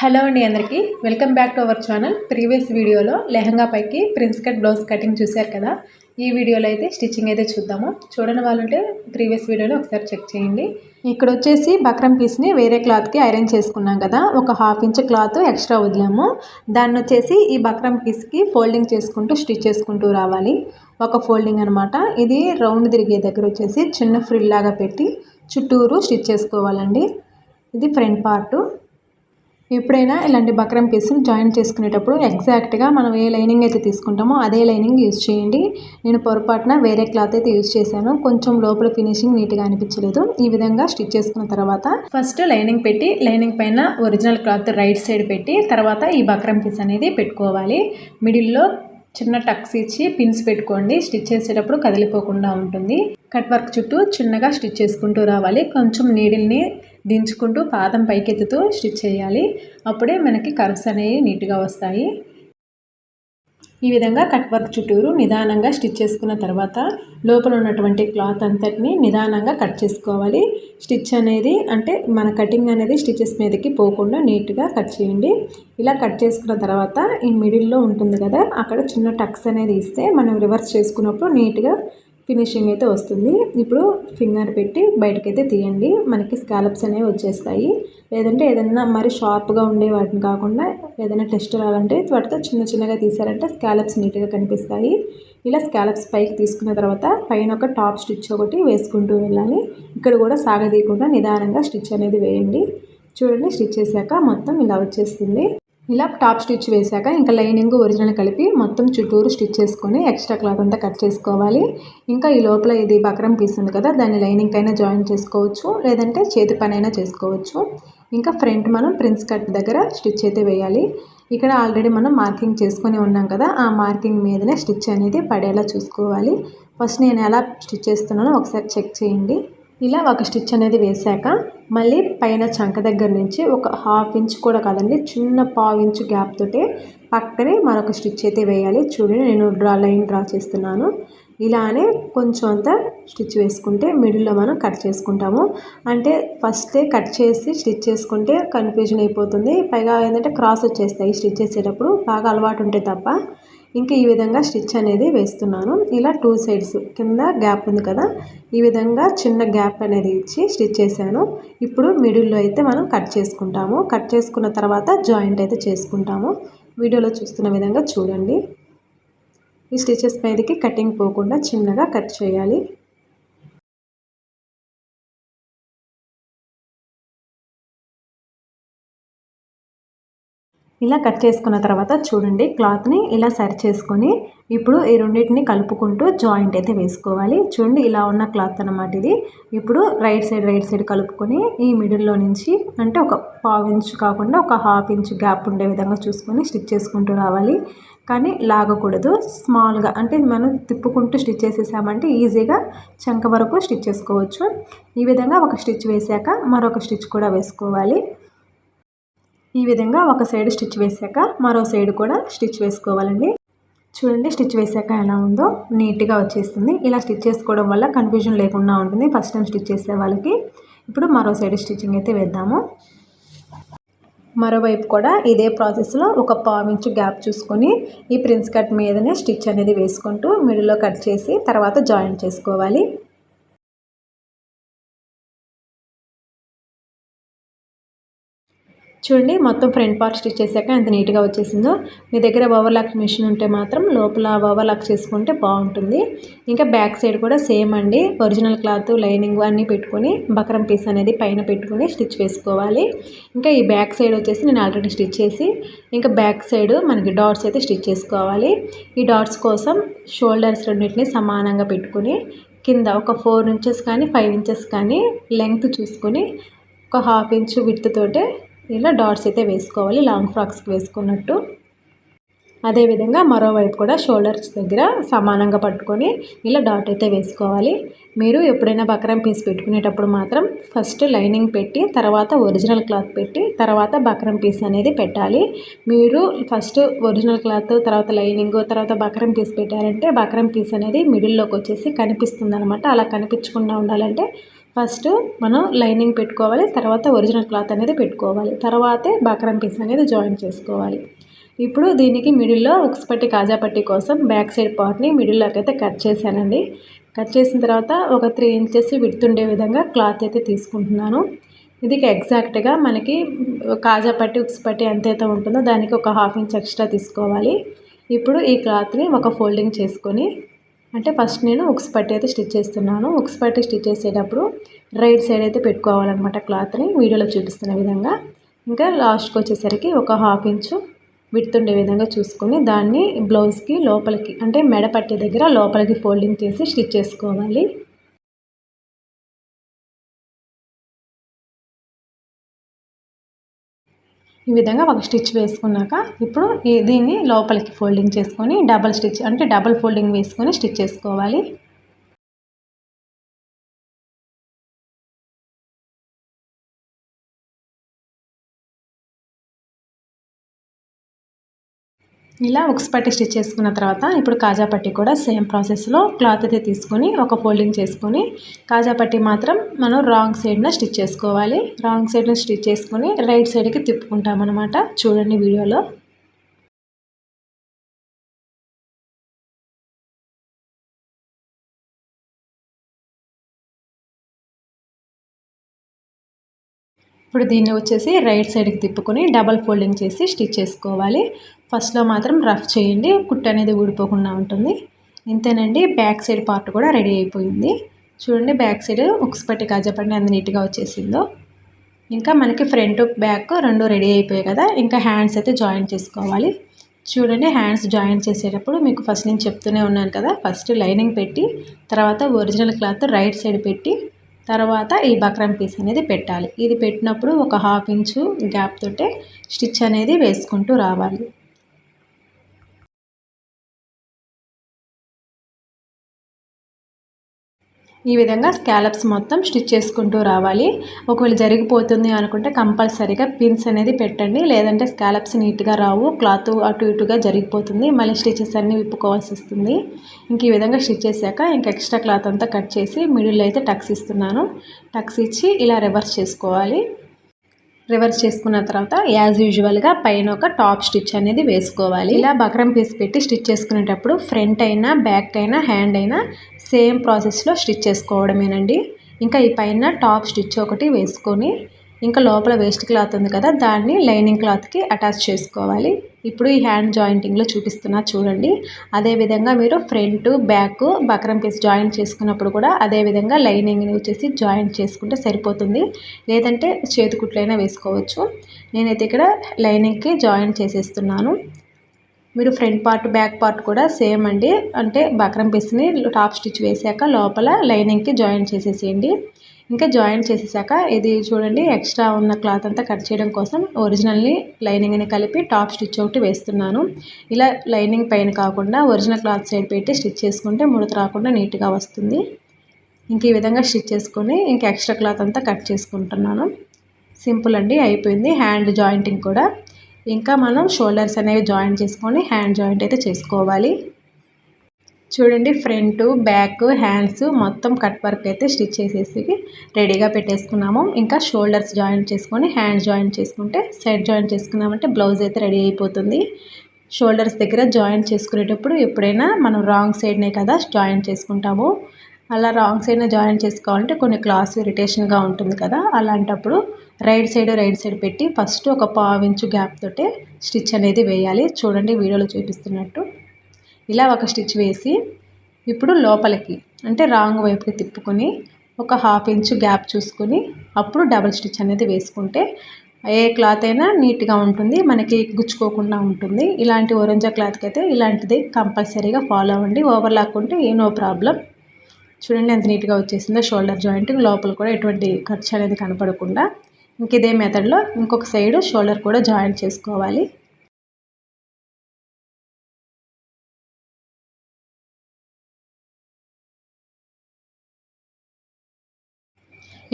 Hello అండి అందరికీ. Welcome back to our channel. Previous వీడియోలో లెహంగా పైకి ప్రిన్స్ కట్ బ్లౌజ్ కటింగ్ చూశారు కదా. ఈ వీడియోలో అయితే స్టిచ్చింగ్ అయితే చూద్దాము. చూడని వాళ్ళంటే ప్రీవియస్ వీడియోలో ఒకసారి చెక్ చేయండి. ఇక్కడ వచ్చేసి బక్రం పీస్ని వేరే క్లాత్కి ఐరన్ చేసుకున్నాం కదా. ఒక హాఫ్ ఇంచ్ క్లాత్ ఎక్స్ట్రా వదిలాము. దాన్ని వచ్చేసి ఈ బక్రం పీస్కి ఫోల్డింగ్ చేసుకుంటూ స్టిచ్ చేసుకుంటూ రావాలి. ఒక ఫోల్డింగ్ అనమాట ఇది రౌండ్ తిరిగే దగ్గర వచ్చేసి చిన్న ఫ్రిల్ లాగా పెట్టి చుట్టూరు స్టిచ్ చేసుకోవాలండి. ఇది ఫ్రంట్ పార్టు. ఎప్పుడైనా ఇలాంటి బక్రం పీస్ని జాయిన్ చేసుకునేటప్పుడు ఎగ్జాక్ట్గా మనం ఏ లైనింగ్ అయితే తీసుకుంటామో అదే లైనింగ్ యూజ్ చేయండి. నేను పొరపాటున వేరే క్లాత్ అయితే యూజ్ చేశాను. కొంచెం లోపల ఫినిషింగ్ నీట్గా అనిపించలేదు. ఈ విధంగా స్టిచ్ చేసుకున్న తర్వాత ఫస్ట్ లైనింగ్ పెట్టి లైనింగ్ పైన ఒరిజినల్ క్లాత్ రైట్ సైడ్ పెట్టి తర్వాత ఈ బక్రం పీస్ అనేది పెట్టుకోవాలి. మిడిల్లో చిన్న టక్స్ ఇచ్చి పిన్స్ పెట్టుకోండి. స్టిచ్ చేసేటప్పుడు కదిలిపోకుండా ఉంటుంది. కట్ వర్క్ చుట్టూ చిన్నగా స్టిచ్ చేసుకుంటూ రావాలి. కొంచెం నీడిల్ని దించుకుంటూ పాదం పైకెత్తుతూ స్టిచ్ చేయాలి. అప్పుడే మనకి కర్వ్స్ అనేవి నీట్గా వస్తాయి. ఈ విధంగా కట్ వర్క్ చుట్టూరు నిదానంగా స్టిచ్ చేసుకున్న తర్వాత లోపల ఉన్నటువంటి క్లాత్ అంతటిని నిదానంగా కట్ చేసుకోవాలి. స్టిచ్ అనేది అంటే మన కటింగ్ అనేది స్టిచెస్ మీదకి పోకుండా నీట్గా కట్ చేయండి. ఇలా కట్ చేసుకున్న తర్వాత ఈ మిడిల్లో ఉంటుంది కదా అక్కడ చిన్న టక్స్ అనేది ఇస్తే మనం రివర్స్ చేసుకున్నప్పుడు నీట్గా ఫినిషింగ్ అయితే వస్తుంది. ఇప్పుడు ఫింగర్ పెట్టి బయటకైతే తీయండి. మనకి స్కాలప్స్ అనేవి వచ్చేస్తాయి. లేదంటే ఏదైనా మరి షార్ప్గా ఉండే వాటిని కాకుండా ఏదైనా టెస్ట్ రావాలంటే వాటితో చిన్న చిన్నగా తీసారంటే స్కాలప్స్ నీట్గా కనిపిస్తాయి. ఇలా స్కాలప్స్ పైకి తీసుకున్న తర్వాత పైన ఒక టాప్ స్టిచ్ ఒకటి వేసుకుంటూ వెళ్ళాలి. ఇక్కడ కూడా సాగదీయకుండా నిదానంగా స్టిచ్ అనేది వేయండి. చూడండి స్టిచ్ చేశాక మొత్తం ఇలా వచ్చేస్తుంది. ఇలా టాప్ స్టిచ్ వేశాక ఇంకా లైనింగ్ ఒరిజినల్ కలిపి మొత్తం చుట్టూరు స్టిచ్ చేసుకొని ఎక్స్ట్రా క్లాత్ అంతా కట్ చేసుకోవాలి. ఇంకా ఈ లోపల ఇది బక్రం పీస్ ఉంది కదా దాన్ని లైనింగ్ అయినా జాయిన్ చేసుకోవచ్చు లేదంటే చేతి పని అయినా చేసుకోవచ్చు. ఇంకా ఫ్రంట్ మనం ప్రిన్స్ కట్ దగ్గర స్టిచ్ అయితే వేయాలి. ఇక్కడ ఆల్రెడీ మనం మార్కింగ్ చేసుకొని ఉన్నాం కదా ఆ మార్కింగ్ మీదనే స్టిచ్ అనేది పడేలా చూసుకోవాలి. ఫస్ట్ నేను ఎలా స్టిచ్ చేస్తున్నానో ఒకసారి చెక్ చేయండి. ఇలా ఒక స్టిచ్ అనేది వేశాక మళ్ళీ పైన చంక దగ్గర నుంచి ఒక హాఫ్ ఇంచ్ కూడా కాదండి చిన్న పావు ఇంచ్ గ్యాప్ తోటే పక్కనే మరొక స్టిచ్ అయితే వేయాలి. చూడండి నేను డ్రా లైన్ డ్రా చేస్తున్నాను. ఇలానే కొంచెం అంతా స్టిచ్ వేసుకుంటే మిడిల్లో మనం కట్ చేసుకుంటాము. అంటే ఫస్టే కట్ చేసి స్టిచ్ చేసుకుంటే కన్ఫ్యూజన్ అయిపోతుంది. పైగా ఏంటంటే క్రాస్ వచ్చేస్తాయి స్టిచ్ చేసేటప్పుడు బాగా అలవాటు ఉంటే తప్ప. ఇంకా ఈ విధంగా స్టిచ్ అనేది వేస్తున్నాను. ఇలా టూ సైడ్స్ కింద గ్యాప్ ఉంది కదా ఈ విధంగా చిన్న గ్యాప్ అనేది ఇచ్చి స్టిచ్ చేశాను. ఇప్పుడు మిడిల్లో అయితే మనం కట్ చేసుకుంటాము. కట్ చేసుకున్న తర్వాత జాయింట్ అయితే చేసుకుంటాము. వీడియోలో చూస్తున్న విధంగా చూడండి. ఈ స్టిచెస్ మీదకి కటింగ్ పోకుండా చిన్నగా కట్ చేయాలి. ఇలా కట్ చేసుకున్న తర్వాత చూడండి క్లాత్ని ఇలా సరి చేసుకొని ఇప్పుడు ఈ రెండింటిని కలుపుకుంటూ జాయింట్ అయితే వేసుకోవాలి. చూడండి ఇలా ఉన్న క్లాత్ అనమాట ఇది. ఇప్పుడు రైట్ సైడ్ రైట్ సైడ్ కలుపుకొని ఈ మిడిల్లో నుంచి అంటే ఒక పావు ఇంచు కాకుండా ఒక హాఫ్ ఇంచ్ గ్యాప్ ఉండే విధంగా చూసుకొని స్టిచ్ చేసుకుంటూ రావాలి. కానీ లాగకూడదు. స్మాల్గా అంటే మనం తిప్పుకుంటూ స్టిచ్ చేసేసామంటే ఈజీగా చంక వరకు స్టిచ్ చేసుకోవచ్చు. ఈ విధంగా ఒక స్టిచ్ వేసాక మరొక స్టిచ్ కూడా వేసుకోవాలి. ఈ విధంగా ఒక సైడ్ స్టిచ్ వేసాక మరో సైడ్ కూడా స్టిచ్ వేసుకోవాలండి. చూడండి స్టిచ్ వేసాక ఎలా ఉందో నీట్గా వచ్చేస్తుంది. ఇలా స్టిచ్ చేసుకోవడం వల్ల కన్ఫ్యూజన్ లేకుండా ఉంటుంది. ఫస్ట్ టైం స్టిచ్ చేసే వాళ్ళకి. ఇప్పుడు మరో సైడ్ స్టిచ్చింగ్ అయితే వేద్దాము. మరోవైపు కూడా ఇదే ప్రాసెస్లో ఒక పావించు గ్యాప్ చూసుకొని ఈ ప్రిన్స్ కట్ మీదనే స్టిచ్ అనేది వేసుకుంటూ మిడిల్లో కట్ చేసి తర్వాత జాయింట్ చేసుకోవాలి. చూడండి మొత్తం ఫ్రంట్ పార్ట్ స్టిచ్ చేశాక ఎంత నీట్గా వచ్చేసిందో. మీ దగ్గర ఓవర్లాక్ మిషన్ ఉంటే మాత్రం లోపల ఓవర్లాక్ చేసుకుంటే బాగుంటుంది. ఇంకా బ్యాక్ సైడ్ కూడా సేమ్ అండి. ఒరిజినల్ క్లాత్ లైనింగ్ అన్నీ పెట్టుకొని బకరం పీస్ అనేది పైన పెట్టుకొని స్టిచ్ వేసుకోవాలి. ఇంకా ఈ బ్యాక్ సైడ్ వచ్చేసి నేను ఆల్రెడీ స్టిచ్ చేసి ఇంకా బ్యాక్ సైడ్ మనకి డాట్స్ అయితే స్టిచ్ చేసుకోవాలి. ఈ డాట్స్ కోసం షోల్డర్స్ రెండింటిని సమానంగా పెట్టుకొని కింద ఒక ఫోర్ ఇంచెస్ కానీ ఫైవ్ ఇంచెస్ కానీ లెంగ్త్ చూసుకొని ఒక హాఫ్ ఇంచ్ విత్ తోటే ఇలా డాట్స్ అయితే వేసుకోవాలి లాంగ్ ఫ్రాక్స్కి వేసుకున్నట్టు. అదేవిధంగా మరోవైపు కూడా షోల్డర్స్ దగ్గర సమానంగా పట్టుకొని ఇలా డాట్ అయితే వేసుకోవాలి. మీరు ఎప్పుడైనా బక్రం పీస్ పెట్టుకునేటప్పుడు మాత్రం ఫస్ట్ లైనింగ్ పెట్టి తర్వాత ఒరిజినల్ క్లాత్ పెట్టి తర్వాత బక్రం పీస్ అనేది పెట్టాలి. మీరు ఫస్ట్ ఒరిజినల్ క్లాత్ తర్వాత లైనింగ్ తర్వాత బక్రం పీస్ పెట్టారంటే బక్రం పీస్ అనేది మిడిల్లోకి వచ్చేసి కనిపిస్తుంది అనమాట అలా కనిపించకుండా ఉండాలంటే ఫస్ట్ మనం లైనింగ్ పెట్టుకోవాలి తర్వాత ఒరిజినల్ క్లాత్ అనేది పెట్టుకోవాలి తర్వాతే బక్రం పీస్ అనేది జాయిన్ చేసుకోవాలి. ఇప్పుడు దీనికి మిడిల్లో ఉక్స్పట్టి కాజా పట్టి కోసం బ్యాక్ సైడ్ పార్ట్ని మిడిల్లోకి అయితే కట్ చేశానండి. కట్ చేసిన తర్వాత ఒక త్రీ ఇంచెస్ విడుతుండే విధంగా క్లాత్ అయితే తీసుకుంటున్నాను. ఇది ఎగ్జాక్ట్గా మనకి కాజా పట్టి ఉక్స్పట్టి ఎంతైతే ఉంటుందో దానికి ఒక హాఫ్ ఇంచ్ ఎక్స్ట్రా తీసుకోవాలి. ఇప్పుడు ఈ క్లాత్ని ఒక ఫోల్డింగ్ చేసుకొని అంటే ఫస్ట్ నేను ఉక్స్ పట్టి అయితే స్టిచ్ చేస్తున్నాను. ఉక్స్ పట్టి స్టిచ్ చేసేటప్పుడు రైట్ సైడ్ అయితే పెట్టుకోవాలన్నమాట క్లాత్ని. వీడియోలో చూపిస్తున్న విధంగా. ఇంకా లాస్ట్కి వచ్చేసరికి ఒక హాఫ్ ఇంచు విడుతుండే విధంగా చూసుకొని దాన్ని బ్లౌజ్కి లోపలికి అంటే మెడ పట్టే దగ్గర లోపలికి ఫోల్డింగ్ చేసి స్టిచ్ చేసుకోవాలి. ఈ విధంగా ఒక స్టిచ్ వేసుకున్నాక ఇప్పుడు దీన్ని లోపలికి ఫోల్డింగ్ చేసుకొని డబల్ స్టిచ్ అంటే డబల్ ఫోల్డింగ్ వేసుకొని స్టిచ్ చేసుకోవాలి. ఇలా ఒక పట్టి స్టిచ్ చేసుకున్న తర్వాత ఇప్పుడు కాజా పట్టి కూడా సేమ్ ప్రాసెస్లో క్లాత్ అయితే తీసుకొని ఒక ఫోల్డింగ్ చేసుకొని కాజా పట్టి మాత్రం మనం రాంగ్ సైడ్న స్టిచ్ చేసుకోవాలి. రాంగ్ సైడ్న స్టిచ్ చేసుకొని రైట్ సైడ్కి తిప్పుకుంటాం అనమాట చూడండి వీడియోలో. ఇప్పుడు దీన్ని వచ్చేసి రైట్ సైడ్కి తిప్పుకొని డబల్ ఫోల్డింగ్ చేసి స్టిచ్ చేసుకోవాలి. ఫస్ట్లో మాత్రం రఫ్ చేయండి కుట్టు అనేది ఊడిపోకుండా ఉంటుంది. ఇంతేనండి బ్యాక్ సైడ్ పార్ట్ కూడా రెడీ అయిపోయింది. చూడండి బ్యాక్ సైడ్ ఉక్స్ పట్టి కాజపండి అంత నీట్గా వచ్చేసిందో. ఇంకా మనకి ఫ్రంట్ బ్యాక్ రెండు రెడీ అయిపోయాయి కదా ఇంకా హ్యాండ్స్ అయితే జాయిన్ చేసుకోవాలి. చూడండి హ్యాండ్స్ జాయిన్ చేసేటప్పుడు మీకు ఫస్ట్ నేను చెప్తూనే ఉన్నాను కదా ఫస్ట్ లైనింగ్ పెట్టి తర్వాత ఒరిజినల్ క్లాత్ రైట్ సైడ్ పెట్టి తర్వాత ఈ బక్రం పీస్ అనేది పెట్టాలి. ఇది పెట్టినప్పుడు ఒక హాఫ్ ఇంచు గ్యాప్ తోటే స్టిచ్ అనేది వేసుకుంటూ రావాలి. ఈ విధంగా స్కాలప్స్ మొత్తం స్టిచ్ చేసుకుంటూ రావాలి. ఒకవేళ జరిగిపోతుంది అనుకుంటే కంపల్సరీగా పిన్స్ అనేది పెట్టండి. లేదంటే స్కాలప్స్ నీట్గా రావు క్లాత్ అటు ఇటుగా జరిగిపోతుంది. మళ్ళీ స్టిచెస్ అన్నీ విప్పుకోవాల్సి వస్తుంది. ఇంక ఈ విధంగా స్టిచ్ చేశాక ఇంక ఎక్స్ట్రా క్లాత్ అంతా కట్ చేసి మిడిల్లో అయితే టక్స్ ఇస్తున్నాను. టక్స్ ఇచ్చి ఇలా రివర్స్ చేసుకోవాలి. రివర్స్ చేసుకున్న తర్వాత యాజ్ యూజువల్గా పైన ఒక టాప్ స్టిచ్ అనేది వేసుకోవాలి. ఇలా బక్రం పీస్ పెట్టి స్టిచ్ చేసుకునేటప్పుడు ఫ్రంట్ అయినా బ్యాక్ అయినా హ్యాండ్ అయినా సేమ్ ప్రాసెస్లో స్టిచ్ చేసుకోవడమేనండి. ఇంకా ఈ పైన టాప్ స్టిచ్ ఒకటి వేసుకొని ఇంకా లోపల వేస్ట్ క్లాత్ ఉంది కదా దాన్ని లైనింగ్ క్లాత్కి అటాచ్ చేసుకోవాలి. ఇప్పుడు ఈ హ్యాండ్ జాయింటింగ్లో చూపిస్తున్నా చూడండి. అదేవిధంగా మీరు front back buckram piece joint చేసుకున్నప్పుడు కూడా అదేవిధంగా లైనింగ్ని వచ్చేసి జాయింట్ చేసుకుంటే సరిపోతుంది. లేదంటే చేతికుట్లైనా వేసుకోవచ్చు. నేనైతే ఇక్కడ లైనింగ్కి జాయింట్ చేసేస్తున్నాను. మీరు ఫ్రంట్ పార్ట్ బ్యాక్ పార్ట్ కూడా సేమ్ అండి. అంటే బక్రం పీస్ని టాప్ స్టిచ్ వేసాక లోపల లైనింగ్కి జాయింట్ చేసేసేయండి. ఇంకా జాయింట్ చేసేసాక ఇది చూడండి ఎక్స్ట్రా ఉన్న క్లాత్ అంతా కట్ చేయడం కోసం ఒరిజినల్ని లైనింగ్ని కలిపి టాప్ స్టిచ్ ఒకటి వేస్తున్నాను. ఇలా లైనింగ్ పైన కాకుండా ఒరిజినల్ క్లాత్ సైడ్ పెట్టి స్టిచ్ చేసుకుంటే ముడత రాకుండా నీట్గా వస్తుంది. ఇంక ఈ విధంగా స్టిచ్ చేసుకొని ఇంక ఎక్స్ట్రా క్లాత్ అంతా కట్ చేసుకుంటున్నాను. సింపుల్ అండి అయిపోయింది. హ్యాండ్ జాయింటింగ్ కూడా. ఇంకా మనం షోల్డర్స్ అనేవి జాయింట్ చేసుకొని హ్యాండ్ జాయింట్ అయితే చేసుకోవాలి. చూడండి ఫ్రంట్ బ్యాక్ హ్యాండ్స్ మొత్తం కట్ వర్క్ అయితే స్టిచ్ చేసేసి రెడీగా పెట్టేసుకున్నాము. ఇంకా షోల్డర్స్ జాయిన్ చేసుకొని హ్యాండ్స్ జాయిన్ చేసుకుంటే సైడ్ జాయిన్ చేసుకున్నామంటే బ్లౌజ్ అయితే రెడీ అయిపోతుంది. షోల్డర్స్ దగ్గర జాయిన్ చేసుకునేటప్పుడు ఎప్పుడైనా మనం రాంగ్ సైడ్నే కదా జాయిన్ చేసుకుంటాము. అలా రాంగ్ సైడ్నే జాయిన్ చేసుకోవాలంటే కొన్ని క్లాస్ ఇరిటేషన్గా ఉంటుంది కదా అలాంటప్పుడు రైట్ సైడ్ రైట్ సైడ్ పెట్టి ఫస్ట్ ఒక పావు ఇంచు గ్యాప్ తోటే స్టిచ్ అనేది వేయాలి. చూడండి వీడియోలో చూపిస్తున్నట్టు. ఇలా ఒక స్టిచ్ వేసి ఇప్పుడు లోపలికి అంటే రాంగ్ వైపుకి తిప్పుకొని ఒక హాఫ్ ఇంచ్ గ్యాప్ చూసుకొని అప్పుడు డబల్ స్టిచ్ అనేది వేసుకుంటే ఏ క్లాత్ అయినా నీట్గా ఉంటుంది మనకి గుచ్చుకోకుండా ఉంటుంది. ఇలాంటి ఒరంజా క్లాత్కి అయితే ఇలాంటిది కంపల్సరీగా ఫాలో అవ్వండి. ఓవర్ లాక్కుంటే ఏ నో ప్రాబ్లం. చూడండి ఎంత నీట్గా వచ్చేసిందో షోల్డర్ జాయింట్. లోపల కూడా ఎటువంటి ఖర్చు అనేది కనపడకుండా. ఇంక ఇదే మెథడ్లో ఇంకొక సైడ్ షోల్డర్ కూడా జాయింట్ చేసుకోవాలి.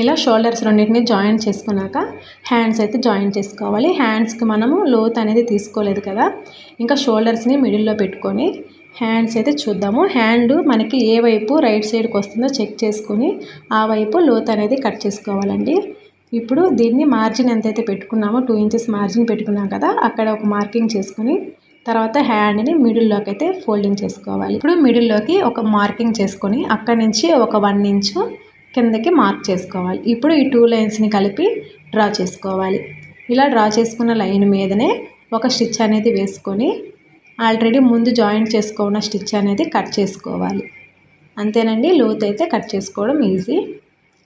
ఇలా షోల్డర్స్ రెండింటిని జాయిన్ చేసుకున్నాక హ్యాండ్స్ అయితే జాయిన్ చేసుకోవాలి. హ్యాండ్స్కి మనము లోత్ అనేది తీసుకోలేదు కదా. ఇంకా షోల్డర్స్ని మిడిల్లో పెట్టుకొని హ్యాండ్స్ అయితే చూద్దాము. హ్యాండ్ మనకి ఏ వైపు రైట్ సైడ్కి వస్తుందో చెక్ చేసుకుని ఆ వైపు లోత్ అనేది కట్ చేసుకోవాలండి. ఇప్పుడు దీన్ని మార్జిన్ ఎంతైతే పెట్టుకున్నామో టూ ఇంచెస్ మార్జిన్ పెట్టుకున్నాం కదా అక్కడ ఒక మార్కింగ్ చేసుకుని తర్వాత హ్యాండ్ని మిడిల్లోకి అయితే ఫోల్డింగ్ చేసుకోవాలి. ఇప్పుడు మిడిల్లోకి ఒక మార్కింగ్ చేసుకొని అక్కడి నుంచి ఒక వన్ ఇంచు కిందకి మార్క్ చేసుకోవాలి. ఇప్పుడు ఈ టూ లైన్స్ని కలిపి డ్రా చేసుకోవాలి. ఇలా డ్రా చేసుకున్న లైన్ మీదనే ఒక స్టిచ్ అనేది వేసుకొని ఆల్రెడీ ముందు జాయింట్ చేసుకున్న స్టిచ్ అనేది కట్ చేసుకోవాలి. అంతేనండి లోతు అయితే కట్ చేసుకోవడం ఈజీ.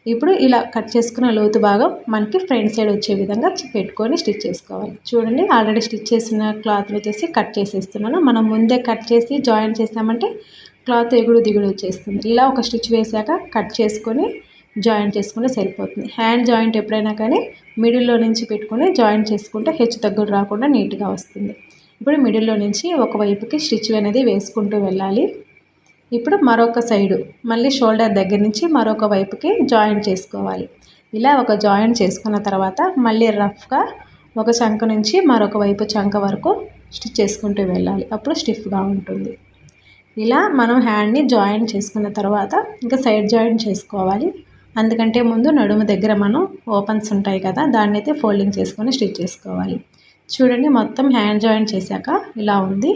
ఇప్పుడు ఇలా కట్ చేసుకున్న లోతు భాగం మనకి ఫ్రంట్ సైడ్ వచ్చే విధంగా పెట్టుకొని స్టిచ్ చేసుకోవాలి. చూడండి ఆల్రెడీ స్టిచ్ చేసిన క్లాత్ వచ్చేసి కట్ చేసేస్తున్నాను. మనం ముందే కట్ చేసి జాయిన్ చేసామంటే క్లాత్ ఎగుడు దిగుడు వచ్చేస్తుంది. ఇలా ఒక స్టిచ్ వేసాక కట్ చేసుకొని జాయింట్ చేసుకుంటే సరిపోతుంది. హ్యాండ్ జాయింట్ ఎప్పుడైనా కానీ మిడిల్లో నుంచి పెట్టుకుని జాయింట్ చేసుకుంటే హెచ్చు తగ్గులు రాకుండా నీట్గా వస్తుంది. ఇప్పుడు మిడిల్లో నుంచి ఒక వైపుకి స్టిచ్ అనేది వేసుకుంటూ వెళ్ళాలి. ఇప్పుడు మరొక సైడు మళ్ళీ షోల్డర్ దగ్గర నుంచి మరొక వైపుకి జాయింట్ చేసుకోవాలి. ఇలా ఒక జాయింట్ చేసుకున్న తర్వాత మళ్ళీ రఫ్గా ఒక చంక నుంచి మరొక వైపు చంక వరకు స్టిచ్ చేసుకుంటూ వెళ్ళాలి. అప్పుడు స్టిఫ్గా ఉంటుంది. ఇలా మనం హ్యాండ్ని జాయింట్ చేసుకున్న తర్వాత ఇంకా సైడ్ జాయింట్ చేసుకోవాలి. అందుకంటే ముందు నడుము దగ్గర మనం ఓపెన్స్ ఉంటాయి కదా దాన్ని అయితే ఫోల్డింగ్ చేసుకొని స్టిచ్ చేసుకోవాలి. చూడండి మొత్తం హ్యాండ్ జాయింట్ చేశాక ఇలా ఉంది.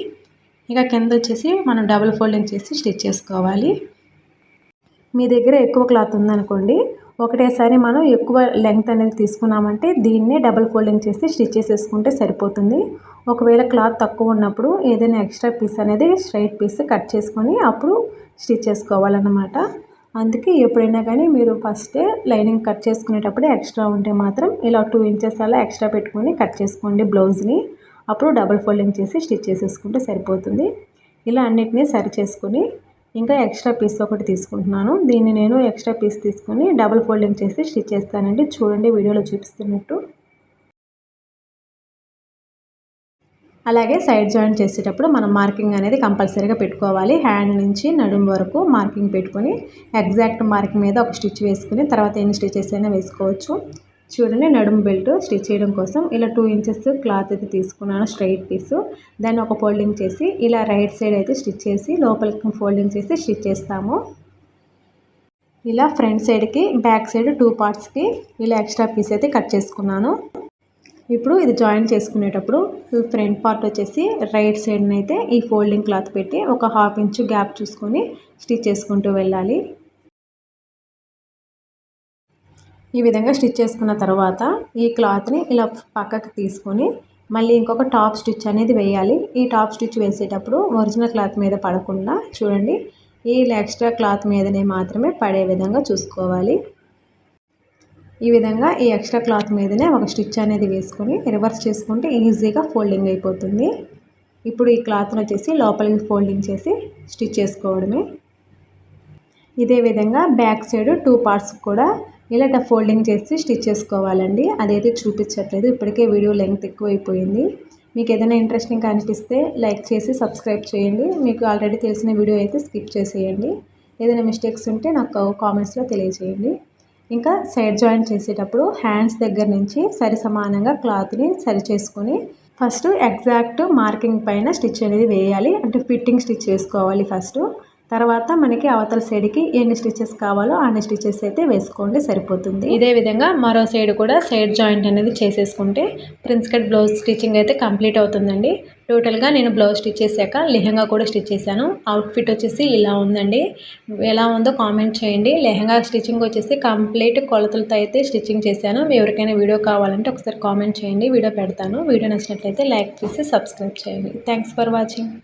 ఇక కింద వచ్చేసి మనం డబుల్ ఫోల్డింగ్ చేసి స్టిచ్ చేసుకోవాలి. మీ దగ్గర ఎక్కువ క్లాత్ ఉందనుకోండి ఒకటేసారి మనం ఎక్కువ లెంగ్త్ అనేది తీసుకున్నామంటే దీన్నే డబుల్ ఫోల్డింగ్ చేసి స్టిచ్ చేసేసుకుంటే సరిపోతుంది. ఒకవేళ క్లాత్ తక్కువ ఉన్నప్పుడు ఏదైనా ఎక్స్ట్రా పీస్ అనేది స్ట్రైట్ పీస్ కట్ చేసుకొని అప్పుడు స్టిచ్ చేసుకోవాలన్నమాట. అందుకే ఎప్పుడైనా కానీ మీరు ఫస్టే లైనింగ్ కట్ చేసుకునేటప్పుడే ఎక్స్ట్రా ఉంటే మాత్రం ఇలా టూ ఇంచెస్ అలా ఎక్స్ట్రా పెట్టుకొని కట్ చేసుకోండి బ్లౌజ్ని అప్పుడు డబుల్ ఫోల్డింగ్ చేసి స్టిచ్ చేసేసుకుంటే సరిపోతుంది. ఇలా అన్నిటినీ సరి చేసుకొని ఇంకా ఎక్స్ట్రా పీస్ ఒకటి తీసుకుంటున్నాను. దీన్ని నేను ఎక్స్ట్రా పీస్ తీసుకొని డబుల్ ఫోల్డింగ్ చేసి స్టిచ్ చేస్తానండి. చూడండి వీడియోలో చూపిస్తున్నట్టు. అలాగే సైడ్ జాయింట్ చేసేటప్పుడు మనం మార్కింగ్ అనేది కంపల్సరీగా పెట్టుకోవాలి. హ్యాండ్ నుంచి నడుము వరకు మార్కింగ్ పెట్టుకొని ఎగ్జాక్ట్ మార్కింగ్ మీద ఒక స్టిచ్ వేసుకుని తర్వాత ఎన్ని స్టిచెస్ అయినా వేసుకోవచ్చు. చూడండి నడుము బెల్ట్ స్టిచ్ చేయడం కోసం ఇలా టూ ఇంచెస్ క్లాత్ అయితే తీసుకున్నాను స్ట్రైట్ పీస్ దాన్ని ఒక ఫోల్డింగ్ చేసి ఇలా రైట్ సైడ్ అయితే స్టిచ్ చేసి లోపలికి ఫోల్డింగ్ చేసి స్టిచ్ చేస్తాము. ఇలా ఫ్రంట్ సైడ్కి బ్యాక్ సైడ్ టూ పార్ట్స్కి ఇలా ఎక్స్ట్రా పీస్ అయితే కట్ చేసుకున్నాను. ఇప్పుడు ఇది జాయిన్ చేసుకునేటప్పుడు ఫ్రంట్ పార్ట్ వచ్చేసి రైట్ సైడ్ ఈ ఫోల్డింగ్ క్లాత్ పెట్టి ఒక హాఫ్ ఇంచు గ్యాప్ చూసుకొని స్టిచ్ చేసుకుంటూ వెళ్ళాలి. ఈ విధంగా స్టిచ్ చేసుకున్న తర్వాత ఈ క్లాత్ని ఇలా పక్కకి తీసుకొని మళ్ళీ ఇంకొక టాప్ స్టిచ్ అనేది వేయాలి. ఈ టాప్ స్టిచ్ వేసేటప్పుడు ఒరిజినల్ క్లాత్ మీద పడకుండా చూడండి. ఈ ఎక్స్ట్రా క్లాత్ మీదనే మాత్రమే పడే విధంగా చూసుకోవాలి. ఈ విధంగా ఈ ఎక్స్ట్రా క్లాత్ మీదనే ఒక స్టిచ్ అనేది వేసుకొని రివర్స్ చేసుకుంటే ఈజీగా ఫోల్డింగ్ అయిపోతుంది. ఇప్పుడు ఈ క్లాత్ని వచ్చేసి లోపలికి ఫోల్డింగ్ చేసి స్టిచ్ చేసుకోవడమే. ఇదే విధంగా బ్యాక్ సైడ్ టూ పార్ట్స్ కూడా ఇలా ఫోల్డింగ్ చేసి స్టిచ్ చేసుకోవాలండి. అదైతే చూపించట్లేదు. ఇప్పటికే వీడియో లెంగ్త్ ఎక్కువైపోయింది. మీకు ఏదైనా ఇంట్రెస్టింగ్ అనిపిస్తే లైక్ చేసి సబ్స్క్రైబ్ చేయండి. మీకు ఆల్రెడీ తెలిసిన వీడియో అయితే స్కిప్ చేసేయండి. ఏదైనా మిస్టేక్స్ ఉంటే నాకు కామెంట్స్లో తెలియజేయండి. ఇంకా సైడ్ జాయింట్ చేసేటప్పుడు హ్యాండ్స్ దగ్గర నుంచి సరి సమానంగా క్లాత్ని సరి చేసుకొని ఫస్ట్ ఎగ్జాక్ట్ మార్కింగ్ పైన స్టిచ్ అనేది వేయాలి. అంటే ఫిట్టింగ్ స్టిచ్ వేసుకోవాలి ఫస్ట్. తర్వాత మనకి అవతల సైడ్కి ఎన్ని స్టిచెస్ కావాలో అన్ని స్టిచెస్ అయితే వేసుకోండి సరిపోతుంది. ఇదే విధంగా మరో సైడ్ కూడా సైడ్ జాయింట్ అనేది చేసేసుకుంటే ప్రిన్స్ కట్ బ్లౌజ్ స్టిచ్చింగ్ అయితే కంప్లీట్ అవుతుందండి. టోటల్గా నేను బ్లౌజ్ స్టిచ్ చేశాక లెహంగా కూడా స్టిచ్ చేశాను. అవుట్ఫిట్ వచ్చేసి ఇలా ఉందండి. ఎలా ఉందో కామెంట్ చేయండి. లెహంగా స్టిచ్చింగ్ వచ్చేసి కంప్లీట్ కొలతలతో అయితే స్టిచ్చింగ్ చేశాను. ఎవరికైనా వీడియో కావాలంటే ఒకసారి కామెంట్ చేయండి. వీడియో పెడతాను. వీడియో నచ్చినట్లయితే లైక్ చేసి సబ్స్క్రైబ్ చేయండి. Thanks for watching.